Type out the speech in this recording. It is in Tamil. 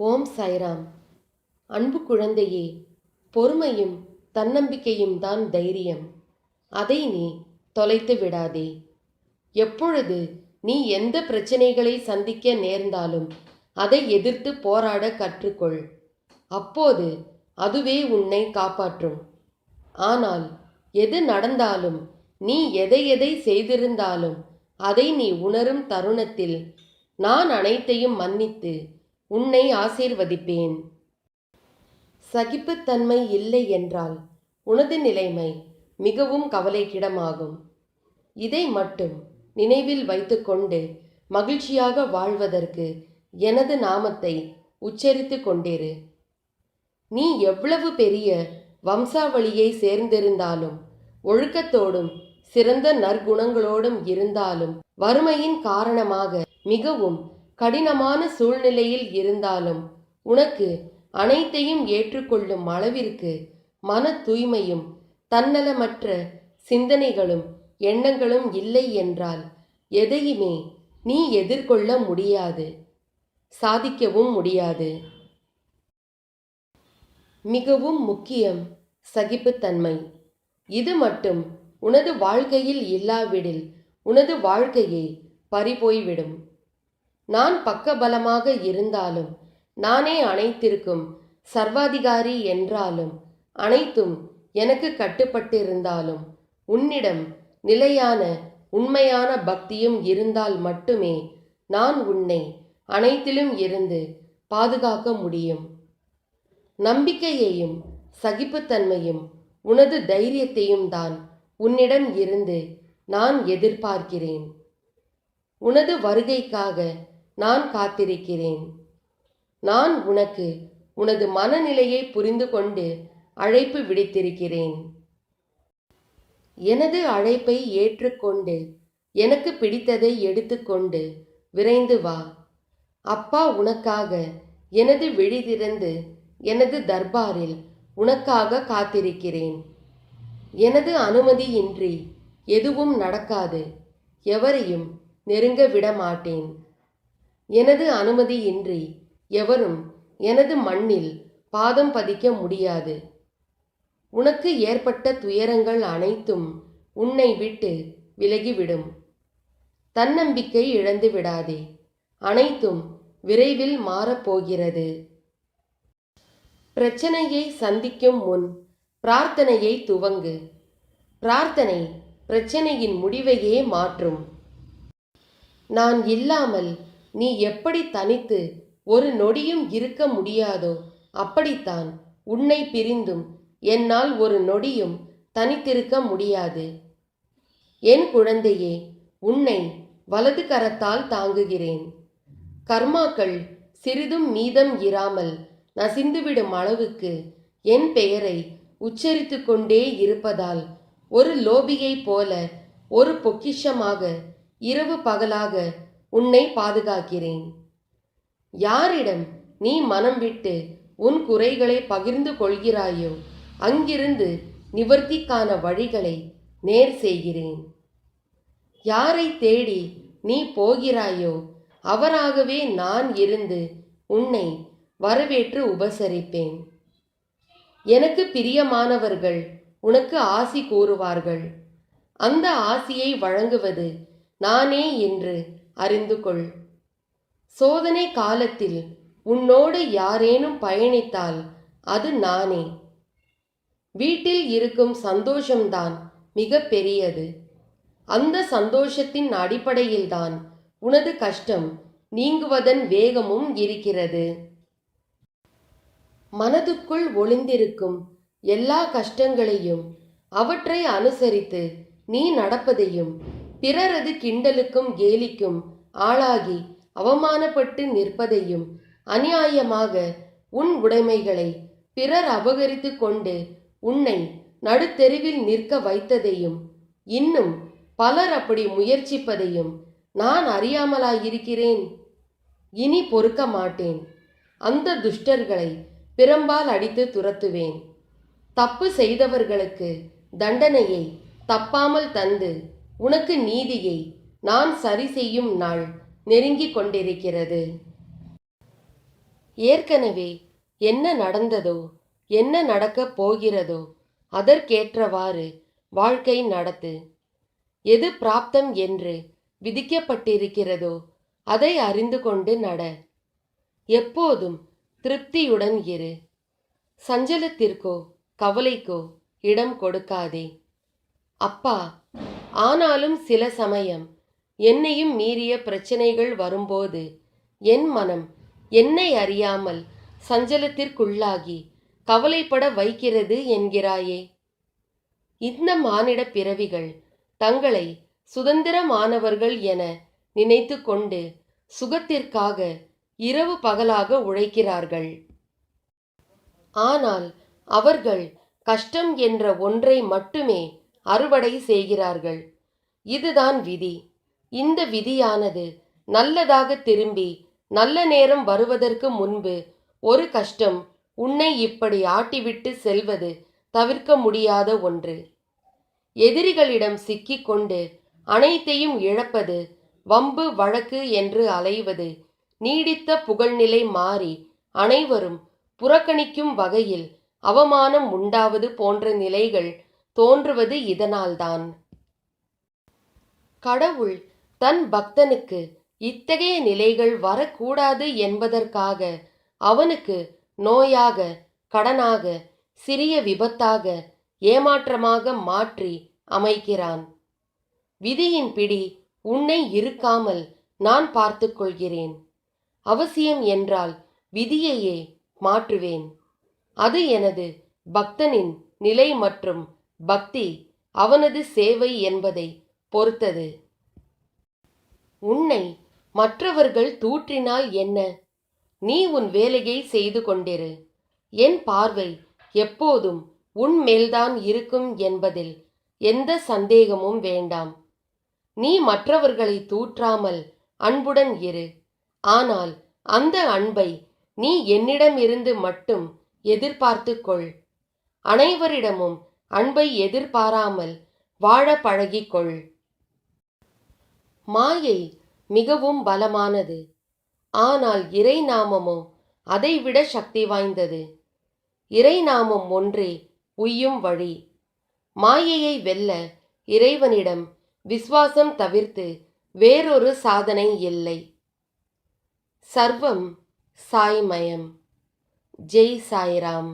ஓம் சாய்ராம். அன்பு குழந்தையே பொறுமையும் தன்னம்பிக்கையும் தான் தைரியம். அதை நீ தொலைத்து விடாதே. எப்பொழுது நீ எந்த பிரச்சனைகளை சந்திக்க நேர்ந்தாலும் அதை எதிர்த்து போராட கற்றுக்கொள். அப்போது அதுவே உன்னை காப்பாற்றும். ஆனால் எது நடந்தாலும் நீ எதை எதை செய்திருந்தாலும் அதை நீ உணரும் தருணத்தில் நான் அனைத்தையும் மன்னித்து உன்னை ஆசீர்வதிப்பேன். சகிப்புத்தன்மை இல்லை என்றால் உனது நிலைமை மிகவும் கவலைக்கிடமாகும். இதை மட்டும் நினைவில் வைத்துக்கொண்டு மகிழ்ச்சியாக வாழ்வதற்கு எனது நாமத்தை உச்சரித்து கொண்டிரு. நீ எவ்வளவு பெரிய வம்சாவளியை சேர்ந்திருந்தாலும் ஒழுக்கத்தோடும் சிறந்த நற்குணங்களோடும் இருந்தாலும் வறுமையின் காரணமாக மிகவும் கடினமான சூழ்நிலையில் இருந்தாலும் உனக்கு அனைத்தையும் ஏற்றுக்கொள்ளும் அளவிற்கு மன தூய்மையும் தன்னலமற்ற சிந்தனைகளும் எண்ணங்களும் இல்லை என்றால் எதையுமே நீ எதிர்கொள்ள முடியாது சாதிக்கவும் முடியாது. மிகவும் முக்கியம் சகிப்புத்தன்மை. இது மட்டும் உனது வாழ்க்கையில் இல்லாவிடில் உனது வாழ்க்கையை பறிபோய்விடும். நான் பக்கபலமாக இருந்தாலும் நானே அனைத்திற்கும் சர்வாதிகாரி என்றாலும் அனைத்தும் எனக்கு கட்டுப்பட்டிருந்தாலும் உன்னிடம் நிலையான உண்மையான பக்தியும் இருந்தால் மட்டுமே நான் உன்னை அனைத்திலும் இருந்து பாதுகாக்க முடியும். நம்பிக்கையையும் சகிப்புத்தன்மையும் உனது தைரியத்தையும் தான் உன்னிடம் இருந்து நான் எதிர்பார்க்கிறேன். உனது வருகைக்காக நான் காத்திருக்கிறேன். நான் உனக்கு உனது மனநிலையை புரிந்து கொண்டு அழைப்பு விடுத்திருக்கிறேன். எனது அழைப்பை ஏற்றுக்கொண்டு எனக்கு பிடித்ததை எடுத்துக்கொண்டு விரைந்து வா. அப்பா உனக்காக எனது விழி திறந்து எனது தர்பாரில் உனக்காக காத்திருக்கிறேன். எனது அனுமதியின்றி எதுவும் நடக்காது. எவரையும் நெருங்க விட மாட்டேன். எனது அனுமதியின்றி எவரும் எனது மண்ணில் பாதம் பதிக்க முடியாது. உனக்கு ஏற்பட்ட துயரங்கள் அனைத்தும் உன்னை விட்டு விலகிவிடும். தன்னம்பிக்கை இழந்து விடாதே. அனைத்தும் விரைவில் மாறப்போகிறது பிரச்சனையை சந்திக்கும் முன் பிரார்த்தனையை துவங்கு. பிரார்த்தனை பிரச்சனையின் முடிவையே மாற்றும். நான் இல்லாமல் நீ எப்படி தனித்து ஒரு நொடியும் இருக்க முடியாதோ அப்படித்தான் உன்னை பிரிந்தும் என்னால் ஒரு நொடியும் தனித்திருக்க முடியாது. என் குழந்தையே உன்னை வலது கரத்தால் தாங்குகிறேன். கர்மாக்கள் சிறிதும் மீதம் இராமல் நசிந்துவிடும் அளவுக்கு என் பெயரை உச்சரித்து கொண்டே இருப்பதால் ஒரு லோபியைப் போல ஒரு பொக்கிஷமாக இரவு பகலாக உன்னை பாதுகாக்கிறேன். யாரிடம் நீ மனம் விட்டு உன் குறைகளை பகிர்ந்து கொள்கிறாயோ அங்கிருந்து நிவர்த்திக்கான வழிகளை நேர் செய்கிறேன். யாரை தேடி நீ போகிறாயோ அவராகவே நான் இருந்து உன்னை வரவேற்று உபசரிப்பேன். எனக்கு பிரியமானவர்கள் உனக்கு ஆசி கூறுவார்கள். அந்த ஆசியை வழங்குவது நானே என்று அறிந்து கொள் சோதனை காலத்தில் உன்னோடு யாரேனும் பயணித்தால் அது நானே. வீட்டில் இருக்கும் சந்தோஷம்தான் மிக பெரியது. அந்த சந்தோஷத்தின் அடிப்படையில்தான் உனது கஷ்டம் நீங்குவதன் வேகமும் இருக்கிறது. மனதுக்குள் ஒளிந்திருக்கும் எல்லா கஷ்டங்களையும் அவற்றை அனுசரித்து நீ நடப்பதையும் பிறரது கிண்டலுக்கும் கேலிக்கும் ஆளாகி அவமானப்பட்டு நிற்பதையும் அநியாயமாக உன் உடைமைகளை பிறர் அபகரித்து கொண்டு உன்னை நடுத்தெருவில் நிற்க வைத்ததையும் இன்னும் பலர் அப்படி முயற்சிப்பதையும் நான் அறியாமலாயிருக்கிறேன். இனி பொறுக்க மாட்டேன். அந்த துஷ்டர்களை பிறம்பால் அடித்து துரத்துவேன். தப்பு செய்தவர்களுக்கு தண்டனையை தப்பாமல் தந்து உனக்கு நீதியை நான் சரி செய்யும் நாள் நெருங்கிக் கொண்டிருக்கிறது. ஏற்கனவே என்ன நடந்ததோ என்ன நடக்கப் போகிறதோ அதற்கேற்றவாறு வாழ்க்கை நடத்து. எது பிராப்தம் என்று விதிக்கப்பட்டிருக்கிறதோ அதை அறிந்து கொண்டு நட. எப்போதும் திருப்தியுடன் இரு. சஞ்சலத்திற்கோ கவலைக்கோ இடம் கொடுக்காதே. அப்பா ஆனாலும் சில சமயம் என்னையும் மீறிய பிரச்சனைகள் வரும்போது என் மனம் என்னை அறியாமல் சஞ்சலத்திற்குள்ளாகி கவலைப்பட வைக்கிறது என்கிறாயே. இந்த மானிட பிறவிகள் தங்களை சுதந்திரமானவர்கள் என நினைத்து கொண்டு சுகத்திற்காக இரவு பகலாக உழைக்கிறார்கள். ஆனால் அவர்கள் கஷ்டம் என்ற ஒன்றை மட்டுமே அறுவடை செய்கிறார்கள். இதுதான் விதி. இந்த விதியானது நல்லதாக திரும்பி நல்ல நேரம் வருவதற்கு முன்பு ஒரு கஷ்டம் உன்னை இப்படி ஆட்டிவிட்டு செல்வது தவிர்க்க முடியாத ஒன்று. எதிரிகளிடம் சிக்கிக்கொண்டு அனைத்தையும் இழப்பது வம்பு வழக்கு என்று அலைவது நீடித்த புகழ்நிலை மாறி அனைவரும் புறக்கணிக்கும் வகையில் அவமானம் உண்டாவது போன்ற நிலைகள் தோன்றுவது இதனால்தான். கடவுள் தன் பக்தனுக்கு இத்தகைய நிலைகள் வரக்கூடாது என்பதற்காக அவனுக்கு நோயாக கடனாக சிறிய விபத்தாக ஏமாற்றமாக மாற்றி அமைக்கிறான். விதியின் பிடி உன்னை இருக்காமல் நான் பார்த்து கொள்கிறேன். அவசியம் என்றால் விதியையே மாற்றுவேன். அது எனது பக்தனின் நிலை மற்றும் பக்தி அவனது சேவை என்பதை பொறுத்தது. உன்னை மற்றவர்கள் தூற்றினால் என்ன? நீ உன் வேலையை செய்து கொண்டிரு. என் பார்வை எப்போதும் உன் மேல்தான் இருக்கும் என்பதில் எந்த சந்தேகமும் வேண்டாம். நீ மற்றவர்களை தூற்றாமல் அன்புடன் இரு. ஆனால் அந்த அன்பை நீ என்னிடமிருந்து மட்டும் எதிர்பார்த்துக்கொள் அனைவரிடமும் அன்பை எதிர்பாராமல் வாழ பழகிக்கொள். மாயை மிகவும் பலமானது. ஆனால் இறை நாமமோ அதைவிட சக்தி வாய்ந்தது. இறை நாமம் ஒன்றே உய்யும் வழி. மாயையை வெல்ல இறைவனிடம் விசுவாசம் தவிர்த்து வேறொரு சாதனை இல்லை. சர்வம் சாய்மயம். ஜெய் சாய்ராம்.